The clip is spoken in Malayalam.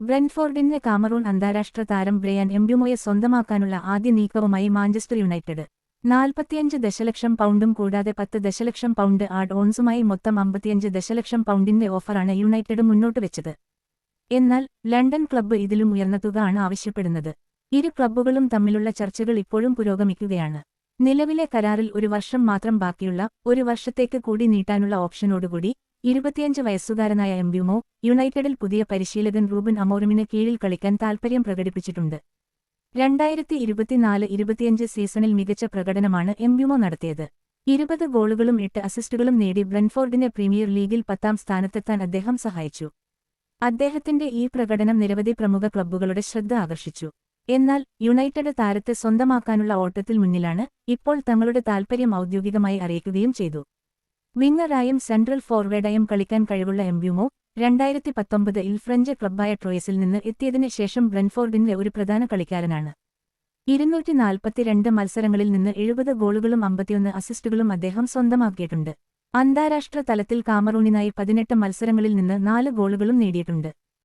ബ്രെൻഫോർഡിന്റെ കാമറൂൺ അന്താരാഷ്ട്ര താരം ബ്രയാൻ എംബ്യുമോയെ സ്വന്തമാക്കാനുള്ള ആദ്യ നീക്കവുമായി മാഞ്ചസ്റ്റർ യുണൈറ്റഡ്. നാൽപ്പത്തിയഞ്ച് ദശലക്ഷം പൗണ്ടും കൂടാതെ പത്ത് ദശലക്ഷം പൗണ്ട് ആഡ് ഓൺസുമായി മൊത്തം അമ്പത്തിയഞ്ച് ദശലക്ഷം പൗണ്ടിന്റെ ഓഫറാണ് യുണൈറ്റഡ് മുന്നോട്ട് വെച്ചത്. എന്നാൽ ലണ്ടൻ ക്ലബ്ബ് ഇതിലും ഉയർന്ന തുക ആണ് ആവശ്യപ്പെടുന്നത്. ഇരു ക്ലബ്ബുകളും തമ്മിലുള്ള ചർച്ചകൾ ഇപ്പോഴും പുരോഗമിക്കുകയാണ്. നിലവിലെ കരാറിൽ ഒരു വർഷം മാത്രം ബാക്കിയുള്ള ഒരു വർഷത്തേക്ക് കൂടി നീട്ടാനുള്ള ഓപ്ഷനോടുകൂടി ഇരുപത്തിയഞ്ച് വയസ്സുകാരനായ എംബ്യുമോ യുണൈറ്റഡിൽ പുതിയ പരിശീലകൻ റൂബൻ അമോറിമിന് കീഴിൽ കളിക്കാൻ താൽപര്യം പ്രകടിപ്പിച്ചിട്ടുണ്ട്. രണ്ടായിരത്തി ഇരുപത്തിനാല് ഇരുപത്തിയഞ്ച് സീസണിൽ മികച്ച പ്രകടനമാണ് എംബ്യുമോ നടത്തിയത്. ഇരുപത് ഗോളുകളും എട്ട് അസിസ്റ്റുകളും നേടി ബ്രൻഫോർഡിനെ പ്രീമിയർ ലീഗിൽ പത്താം സ്ഥാനത്തെത്താൻ അദ്ദേഹം സഹായിച്ചു. അദ്ദേഹത്തിന്റെ ഈ പ്രകടനം നിരവധി പ്രമുഖ ക്ലബ്ബുകളുടെ ശ്രദ്ധ ആകർഷിച്ചു. എന്നാൽ യുണൈറ്റഡ് താരത്തെ സ്വന്തമാക്കാനുള്ള ഓട്ടത്തിൽ മുന്നിലാണ് ഇപ്പോൾ തങ്ങളുടെ താൽപര്യം ഔദ്യോഗികമായി അറിയിക്കുകയും ചെയ്തു. വിങ്ങറായും സെൻട്രൽ ഫോർവേഡായും കളിക്കാൻ കഴിവുള്ള എംബ്യുമോ രണ്ടായിരത്തി പത്തൊമ്പതിൽ ഫ്രഞ്ച് ക്ലബ്ബായ ട്രോയസിൽ നിന്ന് എത്തിയതിനു ശേഷം ബ്രൻഫോർഡിന്റെ ഒരു പ്രധാന കളിക്കാരനാണ്. ഇരുന്നൂറ്റി നാൽപ്പത്തിരണ്ട് മത്സരങ്ങളിൽ നിന്ന് എഴുപത് ഗോളുകളും അമ്പത്തിയൊന്ന് അസിസ്റ്റുകളും അദ്ദേഹം സ്വന്തമാക്കിയിട്ടുണ്ട്. അന്താരാഷ്ട്ര തലത്തിൽ കാമറൂണിനായി പതിനെട്ട് മത്സരങ്ങളിൽ നിന്ന് നാല് ഗോളുകളും നേടിയിട്ടുണ്ട്.